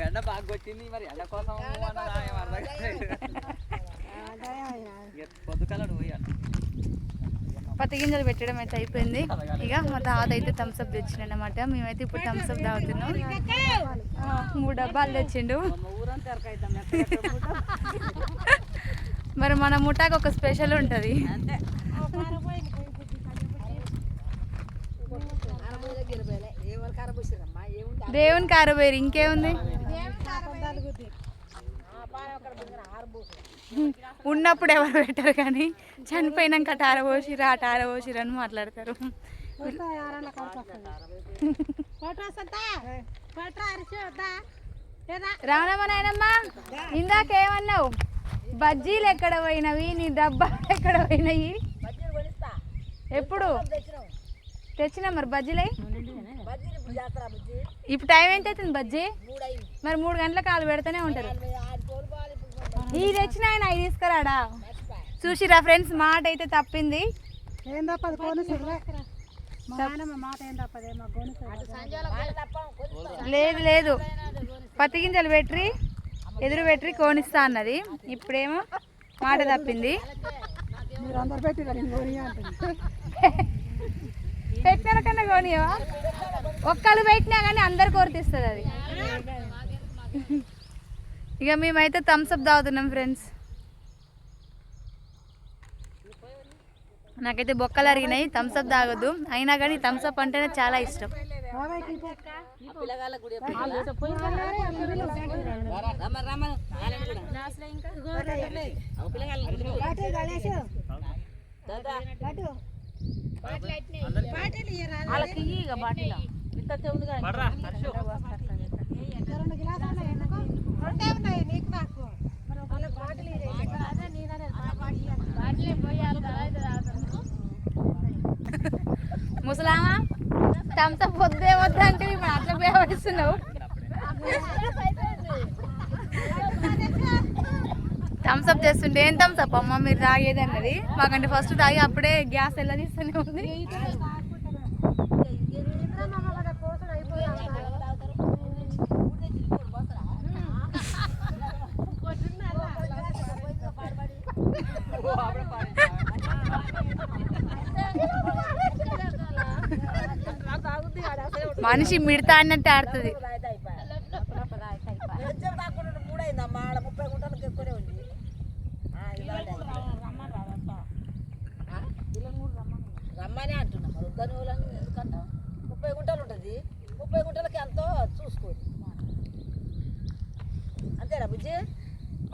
ఎండ బాగా కొట్టింది మరి ఎండ కోసం పోయాలి పత్తి గింజలు పెట్టడం అయితే అయిపోయింది. ఇక మా తాత అయితే థమ్స్అప్ తెచ్చిండనమాట మేమైతే ఇప్పుడు థమ్స్అప్ తాగుతున్నాం. ఆ, మూడు డబ్బాలు తెచ్చిండు. మరి మన ముఠాకు ఒక స్పెషల్ ఉంటుంది. అంతే. దేవుని కారబేరి ఇంకేముంది? ఉన్నప్పుడు ఎవరు పెట్టరు కానీ చనిపోయినాక అటు ఆరబోసిరా అని మాట్లాడతారు. రావణమ్మ ఇందాకేమన్నావు? బజ్జీలు ఎక్కడ పోయినవి? నీ డబ్బా ఎక్కడ పోయినాయి? ఎప్పుడు? తెచ్చినా మరి బజ్జీలై? ఇప్పుడు టైం ఎంత అవుతుంది బజ్జీ? మరి మూడు గంటల కాలు పెడితేనే ఉంటారు. ఈ తెచ్చిన ఆయన అవి తీసుకురాడా? చూసిరా ఫ్రెండ్స్ మాట అయితే తప్పింది. ఏం తప్పదు లేదు లేదు. పత్తి గింజలు పెట్టి ఎదురు పెట్టి కోనిస్తా అన్నది. ఇప్పుడేమో మాట తప్పింది. పెట్టిన కన్నా కోనియవా ఒక్కళ్ళు పెట్టినా కానీ అందరు కోరితిస్తుంది అది. ఇక మేమైతే థమ్స్అప్ తాగుతున్నాం ఫ్రెండ్స్ నాకైతే బొక్కలు అరిగినాయి థమ్స్అప్ తాగొద్దు. అయినా కానీ థమ్స్అప్ అంటేనే చాలా ఇష్టం. రెండు ముసలామా? థమ్స్అప్ వద్దే వద్దంటే ఇప్పుడు అట్లా ఉపయోగిస్తున్నావు థమ్స్అప్ చేస్తుంటే ఏం థమ్స్అప్ అమ్మ మీరు తాగేది అన్నది. మాకంటే ఫస్ట్ తాగి అప్పుడే గ్యాస్ ఎలా తీస్తూనే ఉంది. ఇంద్రమ్మ మనిషి మిడతా అన్నట్టు ఆడుతుంది. రమ్మని అంటున్నా మరి. వద్దని వాళ్ళని ఎందుకంటే ముప్పై గుంటలు ఉంటుంది. ముప్పై గుంటలకి ఎంతో చూసుకోండి అంతేనా బుజ్జి?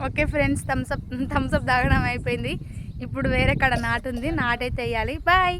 Okay friends Thums Up Thums Up తాగడం అయిపోయింది. ఇప్పుడు వేరే కడ నాటు ఉంది. నాటైతే వేయాలి. బాయ్.